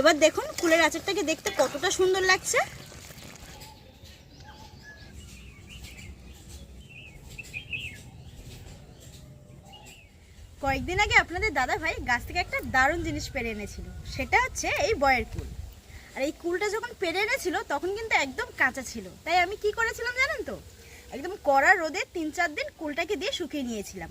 এবার দেখুন কুলের আচারটাকে দেখতে কতটা সুন্দর লাগছে। কয়েকদিন আগে আপনাদের দাদা ভাই গাছ থেকে একটা দারুণ জিনিস পেরে এনেছিল, সেটা হচ্ছে এই বয়ের কুল। আর এই কুলটা যখন পেরে এনেছিল, তখন কিন্তু একদম কাঁচা ছিল। তাই আমি কি করেছিলাম জানেন তো? একদম কড়া রোদে তিন চার দিন কুলটাকে দিয়ে শুকিয়ে নিয়েছিলাম।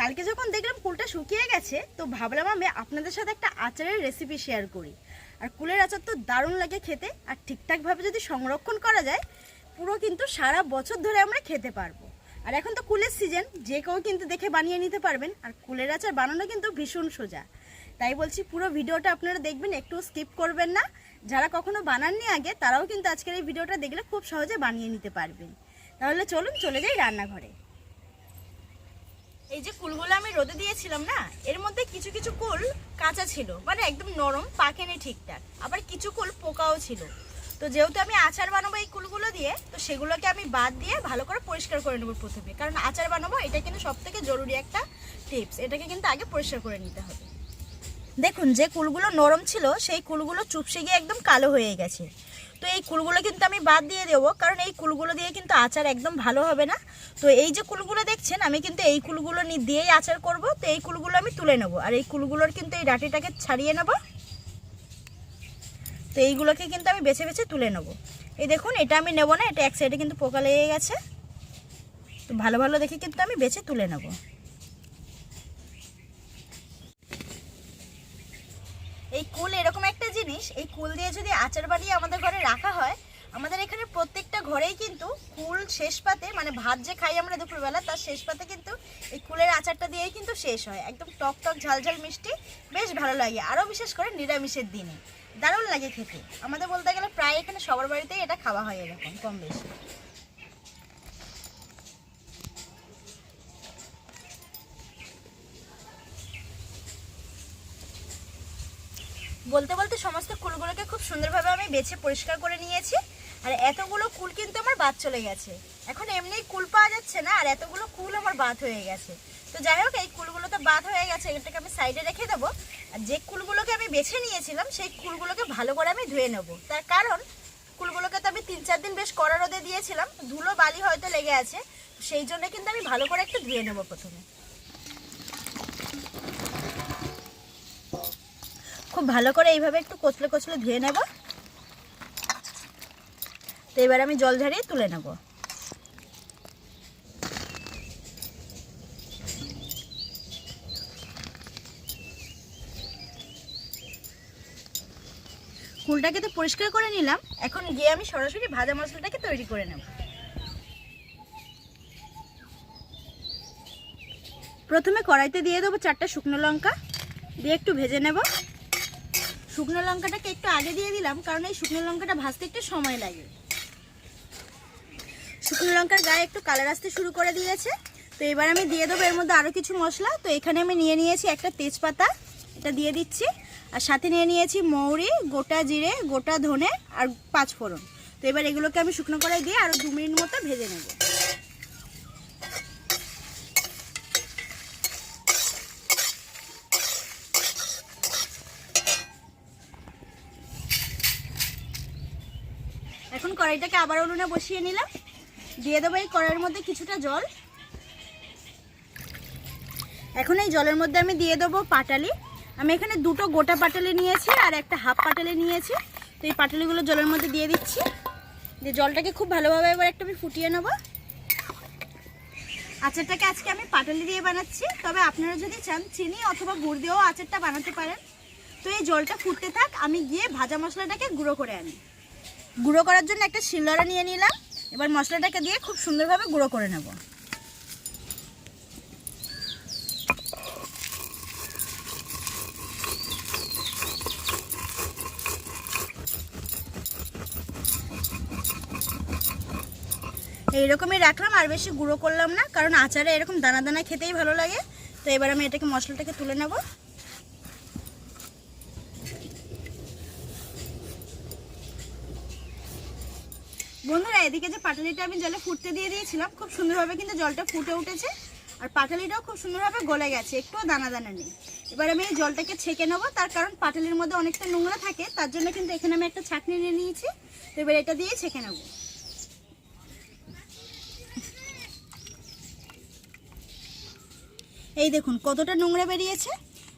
কালকে যখন দেখলাম কুলটা শুকিয়ে গেছে, তো ভাবলাম আমি আপনাদের সাথে একটা আচারের রেসিপি শেয়ার করি। আর কুলের আচার তো দারুণ লাগে খেতে। আর ঠিকঠাকভাবে যদি সংরক্ষণ করা যায়, পুরো কিন্তু সারা বছর ধরে আমরা খেতে পারব। আর এখন তো কুলের সিজন যে কেউ কিন্তু দেখে বানিয়ে নিতে পারবেন। আর কুলের আচার বানানো কিন্তু ভীষণ সোজা। তাই বলছি পুরো ভিডিওটা আপনারা দেখবেন একটু স্কিপ করবেন না। যারা কখনো বানাননি আগে, তারাও কিন্তু আজকের এই ভিডিওটা দেখলে খুব সহজে বানিয়ে নিতে পারবেন। তাহলে চলুন, চলে যাই রান্নাঘরে। এই যে কুলগুলো আমি রোদে দিয়েছিলাম না, এর মধ্যে কিছু কিছু কুল কাঁচা ছিল মানে একদম নরম পাকেনি ঠিকঠাক। আবার কিছু কুল পোকাও ছিল। তো যেহেতু আমি আচার বানাবো এই কুলগুলো দিয়ে, তো সেগুলোকে আমি বাদ দিয়ে ভালো করে পরিষ্কার করে নেব প্রথমে। কারণ আচার বানাবো, এটা কিন্তু সব থেকে জরুরি একটা টিপস। এটাকে কিন্তু আগে পরিষ্কার করে নিতে হবে। দেখুন, যে কুলগুলো নরম ছিল, সেই কুলগুলো চুপসে গিয়ে একদম কালো হয়ে গেছে। তো এই কুলগুলো কিন্তু আমি বাদ দিয়ে দেবো, কারণ এই কুলগুলো দিয়ে কিন্তু আচার একদম ভালো হবে না। তো এই যে কুলগুলো দেখছেন, আমি কিন্তু এই কুলগুলো দিয়েই আচার করব, তো এই কুলগুলো আমি তুলে নেব। আর এই কুলগুলোর কিন্তু এই ডাটিটাকে ছাড়িয়ে নেব। তো এইগুলোকে কিন্তু আমি বেছে বেছে তুলে নেব। এই দেখুন, এটা আমি নেব না, এটা এক সাইডে কিন্তু পোকা লেগে গেছে। তো ভালো ভালো দেখে কিন্তু আমি বেছে তুলে নেব। এই কুল এরকম জিনিস, এই কুল দিয়ে যদি আচার বানিয়ে আমাদের ঘরে রাখা হয়, আমাদের এখানে প্রত্যেকটা ঘরেই কিন্তু কুল শেষ পাতে মানে ভাত যে খাই আমরা দুপুরবেলা, তার শেষ পাতে কিন্তু এই কুলের আচারটা দিয়েই কিন্তু শেষ হয়। একদম টক টক ঝালঝাল ঝাল মিষ্টি, বেশ ভালো লাগে। আরও বিশেষ করে নিরামিষের দিনে। দারুণ লাগে খেতে। আমাদের বলতে গেলে প্রায় এখানে সবার বাড়িতেই এটা খাওয়া হয় এরকম, কম বেশি। বলতে বলতে সমস্ত কুলগুলোকে খুব সুন্দরভাবে আমি বেছে পরিষ্কার করে নিয়েছি। আর এতগুলো কুল কিন্তু আমার বাদ চলে গেছে। এখন এমনি কুল পাওয়া যাচ্ছে না, আর এতগুলো কুল আমার বাদ হয়ে গেছে। তো যাই হোক, এই কুলগুলো তো বাদ হয়ে গেছে এটাকে আমি সাইডে রেখে দেবো। আর যে কুলগুলোকে আমি বেছে নিয়েছিলাম, সেই কুলগুলোকে ভালো করে আমি ধুয়ে নেব। তার কারণ, কুলগুলোকে তো আমি তিন চার দিন বেশ কড়া রোদে দিয়েছিলাম। ধুলো বালি হয়তো লেগে আছে, সেই জন্য কিন্তু আমি ভালো করে একটু ধুয়ে নেব প্রথমে। খুব ভালো করে এইভাবে একটু কচলে কচলে ধুয়ে নেব। তো এবার আমি জল ঝাড়িয়ে তুলে নেব। ফুলটাকে তো পরিষ্কার করে নিলাম। এখন গিয়ে আমি সরাসরি ভাজা মশলাটাকে তৈরি করে নেব। প্রথমে কড়াইতে দিয়ে দেবো চারটা শুকনো লঙ্কা, দিয়ে একটু ভেজে নেব। শুকনো লঙ্কাটাকে একটু আগে দিয়ে দিলাম, কারণ এই শুকনো লঙ্কাটা ভাজতে একটু সময় লাগে। শুকনো লঙ্কার গায়ে একটু কালার আসতে শুরু করে দিয়েছে। তো এবার আমি দিয়ে দেবো এর মধ্যে আরও কিছু মশলা। তো এখানে আমি নিয়ে নিয়েছি একটা তেজপাতা, এটা দিয়ে দিচ্ছি। আর সাথে নিয়ে নিয়েছি মৌরি, গোটা জিরে, গোটা ধনে আর পাঁচ ফোড়ন তো এবার এগুলোকে আমি শুকনো কড়াই দিয়ে আরও দু মিনিট মতো ভেজে নেব এখন কড়াইটাকে আবার উনুনে বসিয়ে নিলাম। দিয়ে দেবো এই কড়াইয়ের মধ্যে কিছুটা জল। এখন এই জলের মধ্যে আমি দিয়ে দেবো পাটালি। আমি এখানে দুটো গোটা পাটালি নিয়েছি আর একটা হাফ পাটালি নিয়েছি। তো এই পাটালিগুলো জলের মধ্যে দিয়ে দিচ্ছি। দিয়ে জলটাকে খুব ভালোভাবে এবার একটু আমি ফুটিয়ে নেব। আচারটাকে আজকে আমি পাটালি দিয়ে বানাচ্ছি। তবে আপনারা যদি চান চিনি অথবা গুড় দিয়েও আচারটা বানাতে পারেন। তো এই জলটা ফুটতে থাক, আমি গিয়ে ভাজা মশলাটাকে গুঁড়ো করে আনি। গুঁড়ো করার জন্য একটা শিলনোড়া নিয়ে নিলাম। এবার মশলাটাকে দিয়ে খুব সুন্দরভাবে গুঁড়ো করে নেব। এইরকমই রাখলাম, আর বেশি গুঁড়ো করলাম না, কারণ আচারে এরকম দানা দানা খেতেই ভালো লাগে। তো এবার আমি এটাকে মশলাটাকে তুলে নেব বন্ধুরা এদিকে যে পাটালিটা আমি জলে ফুটতে দিয়ে দিয়েছিলাম, খুব সুন্দরভাবে কিন্তু জলটা ফুটে উঠেছে। আর পাটালিটাও খুব সুন্দরভাবে গলে গেছে, একটুও দানা দানা নেই। এবার আমি এই জলটাকে ছেঁকে নেব, তার কারণ পাটালির মধ্যে অনেকটা নোংরা থাকে, তার জন্য কিন্তু এখানে আমি একটা ছাঁকনি নিয়ে নিয়েছি। তো এবার এটা দিয়ে ছেঁকে নেব। এই দেখুন, কতটা নোংরা বেরিয়েছে।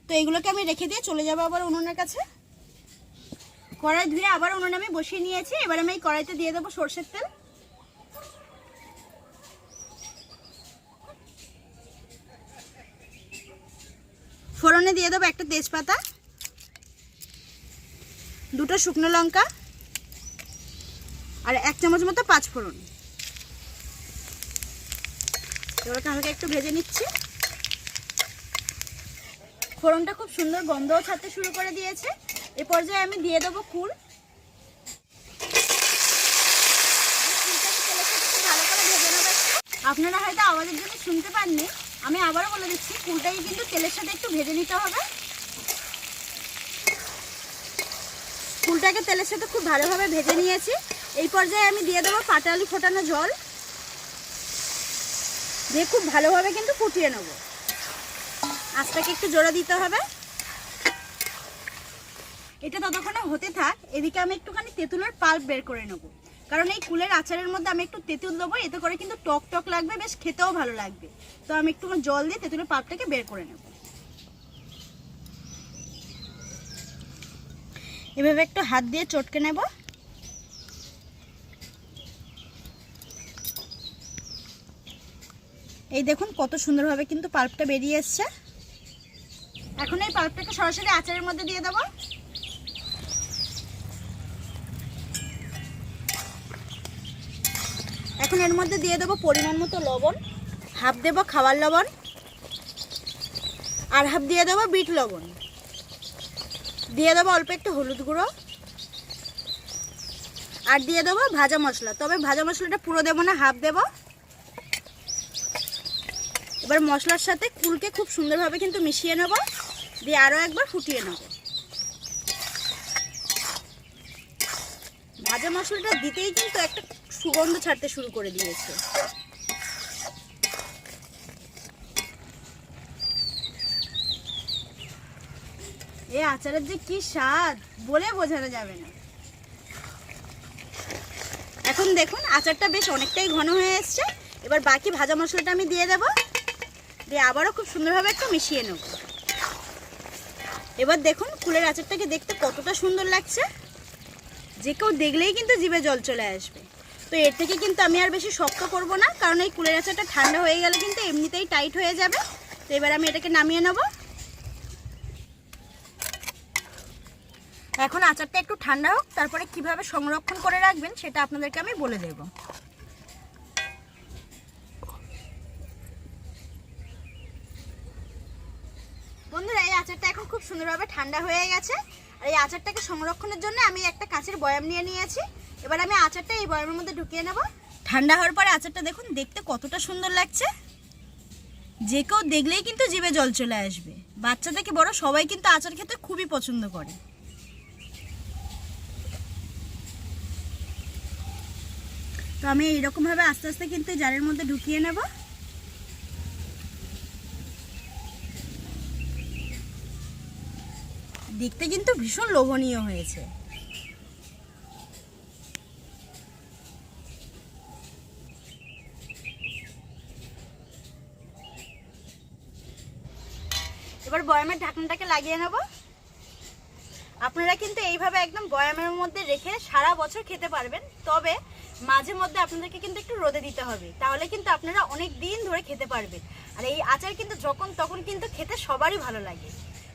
তো এগুলোকে আমি রেখে দিয়ে চলে যাব আবার উনুনের কাছে। কড়াই ধুয়ে আবার উনুনে আমি বসিয়ে নিয়েছি। এবার আমি এই কড়াইতে দিয়ে দেবো সর্ষের তেল। ফোড়নে দিয়ে দেবো একটা তেজপাতা, দুটো শুকনো লঙ্কা আর এক চামচ মতো পাঁচ ফোড়ন। এবারকে হালকা একটু ভেজে নিচ্ছি। ফোড়নটা খুব সুন্দর গন্ধও ছাড়তে শুরু করে দিয়েছে। এ পর্যায়ে আমি দিয়ে দেবো কুল। আপনারা হয়তো আওয়াজের জন্য শুনতে পাননি। আমি আবারও বলে দিচ্ছি কুলটাকে কিন্তু তেলের সাথে একটু ভেজে নিতে হবে। কুলটাকে তেলের সাথে খুব ভালোভাবে ভেজে নিয়েছি। এই পর্যায়ে আমি দিয়ে দেবো পাটালি ফোটানো জল। দিয়ে খুব ভালোভাবে কিন্তু ফুটিয়ে নেব। আঁচটাকে একটু জোড়া দিতে হবে। এটা ততক্ষণে হতে থাক। এদিকে আমি একটুখানি তেঁতুলের পাল্প বের করে নেব। কারণ এই কুলের আচারের মধ্যে আমি একটু তেঁতুল দেবো, এতে করে কিন্তু টক টক লাগবে, বেশ খেতেও ভালো লাগবে। তো আমি একটু জল দিয়ে তেঁতুলের পাল্পটাকে বের করে নেব। এভাবে একটু হাত দিয়ে চটকে নেব। এই দেখুন কত সুন্দরভাবে কিন্তু পাল্পটা বেরিয়ে এসছে। এখন এই পাল্পটাকে সরাসরি আচারের মধ্যে দিয়ে দেবো। এখন এর মধ্যে দিয়ে দেবো পরিমাণ মতো লবণ, হাফ দেবো খাবার লবণ, আর হাফ দিয়ে দেবো বিট লবণ। দিয়ে দেবো অল্প একটু হলুদ গুঁড়ো, আর দিয়ে দেবো ভাজা মশলা। তবে ভাজা মশলাটা পুরো দেবো না, হাফ দেবো। এবার মশলার সাথে কুলকে খুব সুন্দরভাবে কিন্তু মিশিয়ে নেব, দিয়ে আরও একবার ফুটিয়ে নেব। ভাজা মশলাটা দিতেই কিন্তু একটা সুগন্ধ ছাড়তে শুরু করে দিয়েছে। এ আচারের যে কি স্বাদ, বলে বোঝানো যাবে না। এখন দেখুন, আচারটা বেশ অনেকটাই ঘন হয়ে এসছে। এবার বাকি ভাজা মশলাটা আমি দিয়ে দেবো। দিয়ে আবারও খুব সুন্দরভাবে একটু মিশিয়ে নেব। এবার দেখুন, ফুলের আচারটাকে দেখতে কতটা সুন্দর লাগছে। যে কেউ দেখলেই কিন্তু জিভে জল চলে আসবে। তো এর থেকে কিন্তু আমি আর বেশি শক্ত করব না, কারণ এই কুলের আচারটা ঠান্ডা হয়ে গেলে কিন্তু এমনিতেই টাইট হয়ে যাবে। তো এবার আমি এটাকে নামিয়ে নেব। এখন আচারটা একটু ঠান্ডা হোক, তারপরে কীভাবে সংরক্ষণ করে রাখবেন সেটা আপনাদেরকে আমি বলে দেবো। বন্ধুরা, এই আচারটা এখন খুব সুন্দরভাবে ঠান্ডা হয়ে গেছে। আর এই আচারটাকে সংরক্ষণের জন্য আমি একটা কাঁচের বয়াম নিয়ে নিয়েছি। এবার আমি আচারটা এই বয়ামের মধ্যে ঢুকিয়ে নেব। ঠান্ডা হওয়ার পরে আচারটা দেখুন, দেখতে কতটা সুন্দর লাগছে। যে কেউ দেখলেই কিন্তু জিভে জল চলে আসবে। বাচ্চা থেকে বড় সবাই কিন্তু আচার খেতে খুবই পছন্দ করে। তো আমি এইরকমভাবে আস্তে আস্তে কিন্তু জারের মধ্যে ঢুকিয়ে নেব। দেখতে কিন্তু ভীষণ লোভনীয় হয়েছে। এবার বয়ামের ঢাকনাটাকে লাগিয়ে নেব। আপনারা কিন্তু এইভাবে একদম বয়ামের মধ্যে রেখে সারা বছর খেতে পারবেন। তবে মাঝে মধ্যে আপনাদেরকে কিন্তু একটু রোদে দিতে হবে। তাহলে কিন্তু আপনারা অনেক দিন ধরে খেতে পারবেন। আর এই আচার কিন্তু যখন তখন কিন্তু খেতে সবারই ভালো লাগে।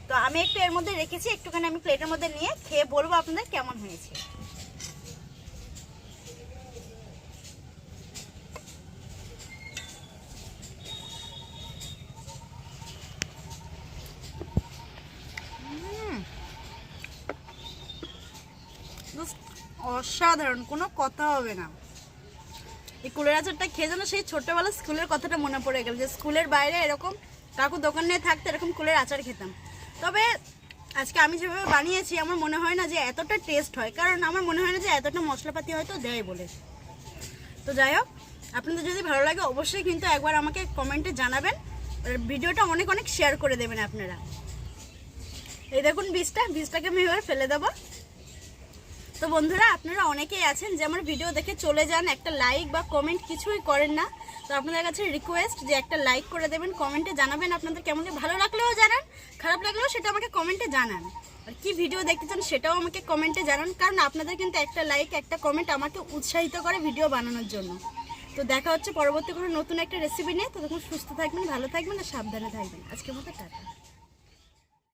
তো আমি একটু এর মধ্যে রেখেছি, একটুখানি আমি প্লেটের মধ্যে নিয়ে খেয়ে বলব আপনাদের কেমন হয়েছে। অসাধারণ, কোনো কথা হবে না। এই কুলের আচারটা খেয়ে যেন সেই ছোট্টবেলা স্কুলের কথাটা মনে পড়ে গেল যে স্কুলের বাইরে এরকম কাকু দোকানে থাকতে এরকম কুলের আচার খেতাম। তবে আজকে আমি যেভাবে বানিয়েছি, আমার মনে হয় না যে এতটা টেস্ট হয়, কারণ আমার মনে হয় না যে এতটা মশলাপাতি হয়তো দেয় বলে। তো যাই হোক, আপনাদের যদি ভালো লাগে অবশ্যই কিন্তু একবার আমাকে কমেন্টে জানাবেন ভিডিওটা অনেক অনেক শেয়ার করে দেবেন আপনারা। এই দেখুন বীজটা, বীজটাকে আমি এবার ফেলে দেবো। তো বন্ধুরা, আপনারা অনেকেই আছেন যে আমার ভিডিও দেখে চলে যান, একটা লাইক বা কমেন্ট কিছুই করেন না। তো আপনাদের কাছে রিকোয়েস্ট যে একটা লাইক করে দেবেন কমেন্টে জানাবেন আপনাদের কেমন ভালো লাগলেও জানান, খারাপ লাগলেও সেটা আমাকে কমেন্টে জানান। আর কি ভিডিও দেখতে চান সেটাও আমাকে কমেন্টে জানান, কারণ আপনাদের কিন্তু একটা লাইক একটা কমেন্ট আমাকে উৎসাহিত করে ভিডিও বানানোর জন্য। তো দেখা হচ্ছে পরবর্তী কোনো নতুন একটা রেসিপি নিয়ে। ততক্ষণ সুস্থ থাকবেন, ভালো থাকবেন আর সাবধানে থাকবেন। আজকের মতো টাটা।